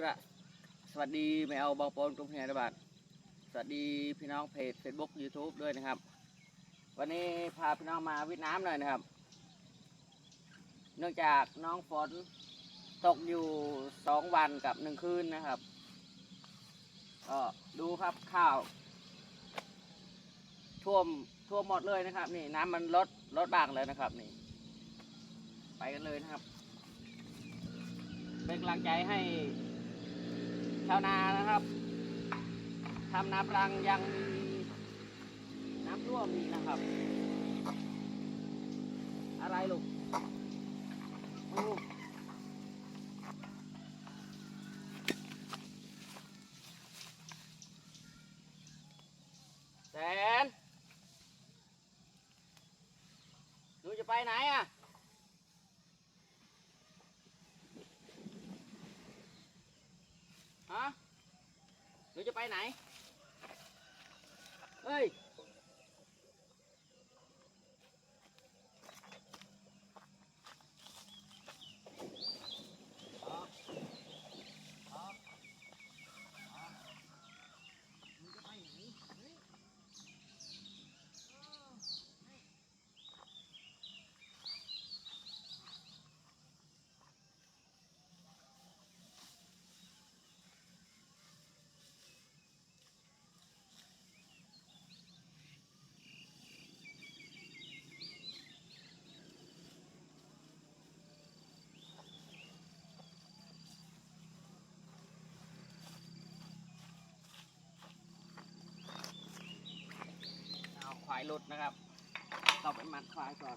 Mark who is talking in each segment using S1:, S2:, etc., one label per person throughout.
S1: กระสวัสดีแมวบองปอนกรุงเทพบาทสวัสดีพี่น้องเพจ Facebook YouTube ด้วยนะครับ วันนี้พาพี่น้องมาวิทน้ำหน่อยนะครับ เนื่องจากน้องฝนตกอยู่สองวันกับหนึ่งคืนนะครับก็ดูครับข้าวท่วมท่วมหมดเลยนะครับ นี่น้ำมันลดลดบางเลยนะครับ นี่ ไปกันเลยนะครับ เป็นกำลังใจให้ ชาวนานะครับทำนาปรังยังมีน้ำท่วมอีนะครับ อะไรลูกลูกแสนหนูจะไปไหนอะ หนูจะ ไปไหน เฮ้ยายหลุดนะครับ เราไปมัดควายก่อน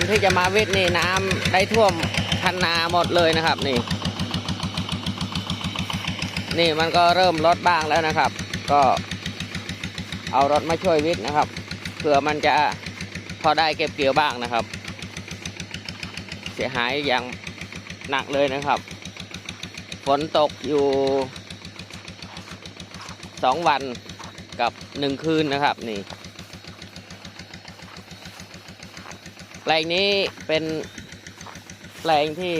S1: อนที่จะมาวิทนี่น้ำได้ท่วมคันนาหมดเลยนะครับ นี่ นี่มันก็เริ่มลดบ้างแล้วนะครับ ก็เอารถมาช่วยวิทย์นะครับเผื่อมันจะพอได้เก็บเกี่ยวบ้างนะครับ เสียหายอย่างหนักเลยนะครับ ฝนตกอยู่สองวันกับหนึ่งคืนนะครับนี่ แปลงนี้เป็นแปลงที่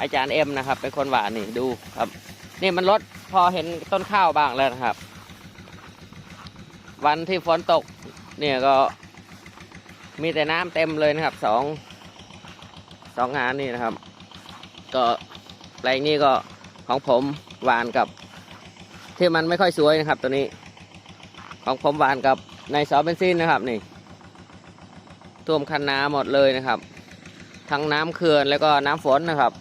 S1: อาจารย์เอ็มนะครับ เป็นคนหวานนี่ดูครับ นี่มันลดพอเห็นต้นข้าวบ้างแล้วนะครับ วันที่ฝนตก เนี่ยก็มีแต่น้ำเต็มเลยนะครับสองสองงานนี่นะครับ ก็แปลงนี้ก็ของผมหวานกับ ที่มันไม่ค่อยสวยนะครับ ตัวนี้ ของผมหวานกับในซอเบนซินนะครับนี่ ท่วมคันนาหมดเลยนะครับ ทั้งน้ำเขื่อนแล้วก็น้ำฝนนะครับ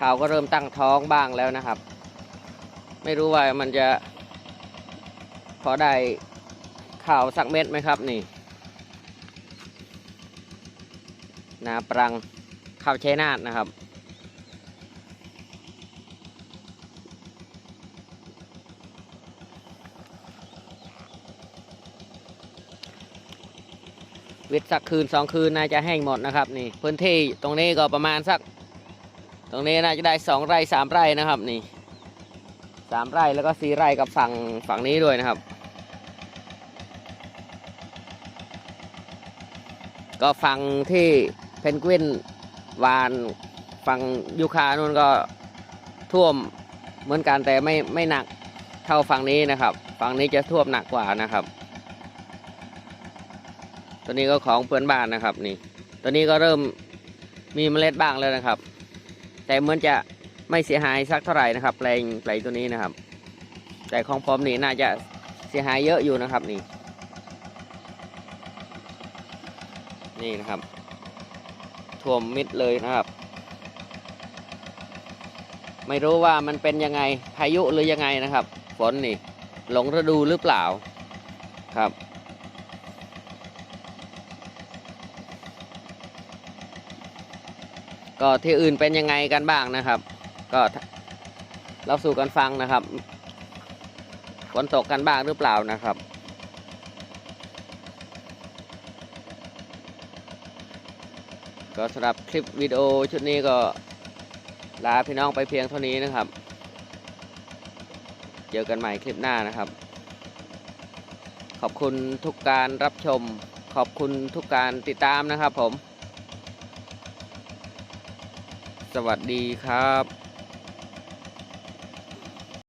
S1: ข่าวก็เริ่มตั้งท้องบ้างแล้วนะครับ ไม่รู้ว่ามันจะพอได้ข่าวสักเม็ดไหมครับนี่นาปรังข้าวชัยนาทนะครับ วิทย์สักคืนสองคืนน่าจะแห้งหมดนะครับนี่พื้นที่ตรงนี้ก็ประมาณสัก ตรงนี้น่าจะได้สองไร่สามไร่นะครับนี่สามไร่แล้วก็สี่ไร่กับฝั่งฝั่งนี้ด้วยนะครับ ก็ฝั่งที่เพนกวินวานฝั่งยูคานู่นก็ท่วมเหมือนกันแต่ไม่ไม่หนักเท่าฝั่งนี้นะครับ ฝั่งนี้จะท่วมหนักกว่านะครับ ตัวนี้ก็ของเพื่อนบ้านนะครับนี่ ตัวนี้ก็เริ่มมีเมล็ดบ้างแล้วนะครับ แต่เหมือนจะไม่เสียหายสักเท่าไหร่นะครับแปลงแปลงตัวนี้นะครับ แต่ของผมนี่น่าจะเสียหายเยอะอยู่นะครับนี่ นี่นะครับท่วมมิดเลยนะครับ ไม่รู้ว่ามันเป็นยังไงพายุหรือยังไงนะครับ ฝนนี่ หลงฤดูหรือเปล่าครับ ก็ที่อื่นเป็นยังไงกันบ้างนะครับ ก็เราสู่กันฟังนะครับฝนตกกันบ้างหรือเปล่านะครับ ก็สำหรับคลิปวิดีโอชุดนี้ก็ลาพี่น้องไปเพียงเท่านี้นะครับ เจอกันใหม่คลิปหน้านะครับ ขอบคุณทุกการรับชม ขอบคุณทุกการติดตามนะครับผม สวัสดีครับ